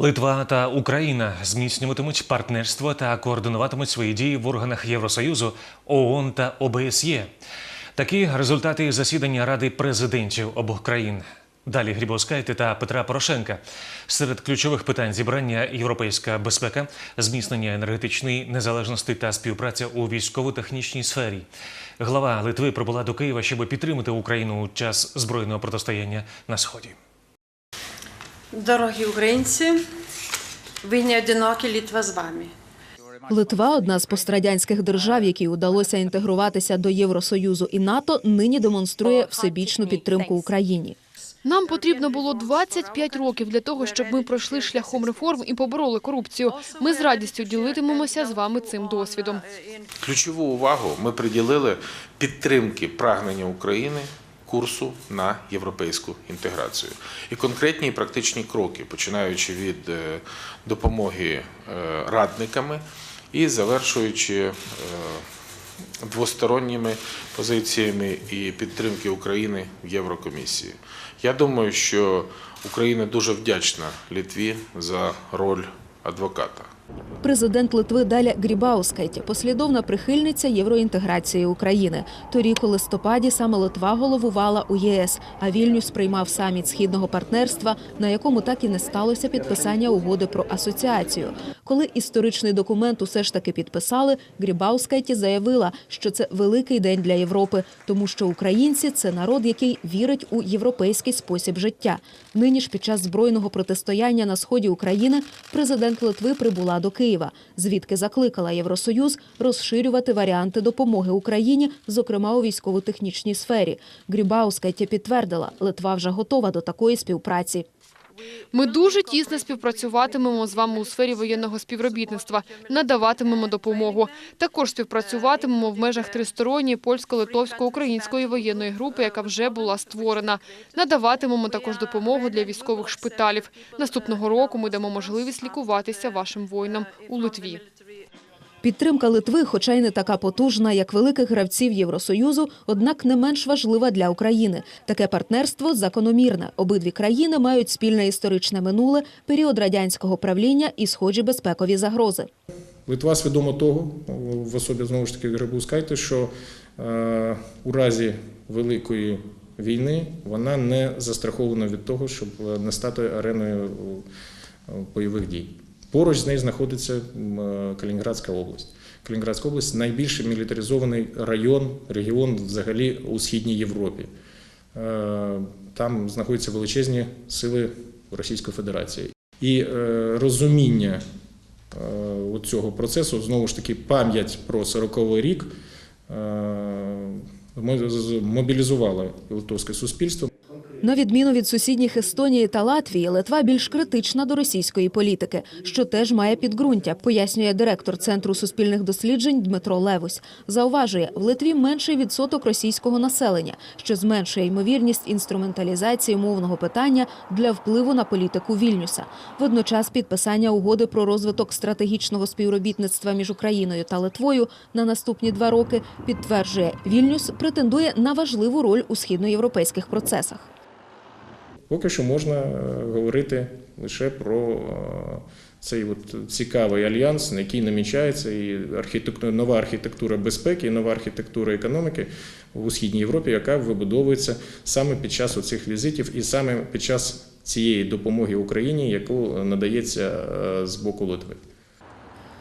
Литва та Україна зміцнюватимуть партнерство та координуватимуть свої дії в органах Євросоюзу, ООН та ОБСЄ. Такі результати засідання Ради президентів обох країн. Далі Грібовскайте та Петра Порошенка. Серед ключових питань зібрання європейська безпека, зміцнення енергетичної незалежності та співпраця у військово-технічній сфері. Глава Литви прибула до Києва, щоб підтримати Україну у час збройного протистояння на сході. Дорогі українці, ви не одинокі, Літва з вами. Литва, одна з пострадянських держав, якій удалося інтегруватися до Євросоюзу і НАТО, нині демонструє всебічну підтримку Україні. Нам потрібно було 25 років для того, щоб ми пройшли шляхом реформ і побороли корупцію. Ми з радістю ділитимемося з вами цим досвідом. Ключову увагу ми приділили підтримки прагнення України курсу на європейську інтеграцію. І конкретні і практичні кроки, починаючи від е, допомоги е, радниками і завершуючи е, двосторонніми позиціями і підтримки України в Єврокомісії. Я думаю, що Україна дуже вдячна Літві за роль адвоката. Президент Литви Даля Грібаускайте – послідовна прихильниця євроінтеграції України. Торік у листопаді саме Литва головувала у ЄС, а Вільнюс приймав саміт східного партнерства, на якому так і не сталося підписання угоди про асоціацію. Коли історичний документ усе ж таки підписали, Грібаускайте заявила, що це великий день для Європи, тому що українці це народ, який вірить у європейський спосіб життя. Нині ж під час збройного протистояння на сході України президент Литви прибула до Києва, звідки закликала Євросоюз розширювати варіанти допомоги Україні, зокрема у військово-технічній сфері. Грібаускайте підтвердила, Литва вже готова до такої співпраці. Ми дуже тісно співпрацюватимемо з вами у сфері воєнного співробітництва, надаватимемо допомогу. Також співпрацюватимемо в межах тристоронньої польсько-литовсько-української воєнної групи, яка вже була створена. Надаватимемо також допомогу для військових шпиталів. Наступного року ми дамо можливість лікуватися вашим воїнам у Литві. Підтримка Литви, хоча й не така потужна, як великих гравців Євросоюзу, однак не менш важлива для України. Таке партнерство закономірне. Обидві країни мають спільне історичне минуле, період радянського правління і схожі безпекові загрози. Литва свідома того, в особі знову ж таки Грибускайте, що е, у разі великої війни вона не застрахована від того, щоб не стати ареною е, бойових дій. Поруч з нею знаходиться е, Калінінградська область. Калінінградська область найбільш мілітаризований район, регіон взагалі у східній Європі. Е, Там знаходяться величезні сили Російської Федерації. І е, розуміння цього процесу, знову ж таки, пам'ять про 40-й рік мобілізувала литовське суспільство. На відміну від сусідніх Естонії та Латвії, Литва більш критична до російської політики, що теж має підґрунтя, пояснює директор Центру суспільних досліджень Дмитро Левусь. Зауважує, в Литві менший відсоток російського населення, що зменшує ймовірність інструменталізації мовного питання для впливу на політику Вільнюса. Водночас підписання угоди про розвиток стратегічного співробітництва між Україною та Литвою на наступні два роки підтверджує, Вільнюс претендує на важливу роль у східноєвропейських процесах. Поки що можна е, говорити лише про е, цей от цікавий альянс, на який намічається і архітектура, нова архітектура безпеки, і нова архітектура економіки у східній Європі, яка вибудовується саме під час цих візитів і саме під час цієї допомоги Україні, яку надається е, з боку Литви.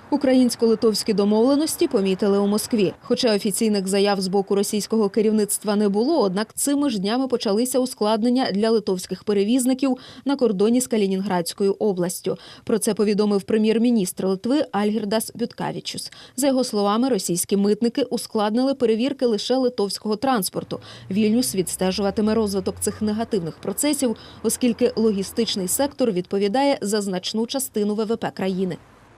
Українсько-литовські домовленості помітили у Москві. Хоча офіційних заяв з боку російського керівництва не було, однак цими ж днями почалися ускладнення для литовських перевізників на кордоні з Калінінградською областю. Про це повідомив прем'єр-міністр Литви Альгірдас Бюткавічус. За його словами, російські митники ускладнили перевірки лише литовського транспорту. Вільнюс відстежуватиме розвиток цих негативних процесів, оскільки логістичний сектор відповідає за значну частину ВВП країни.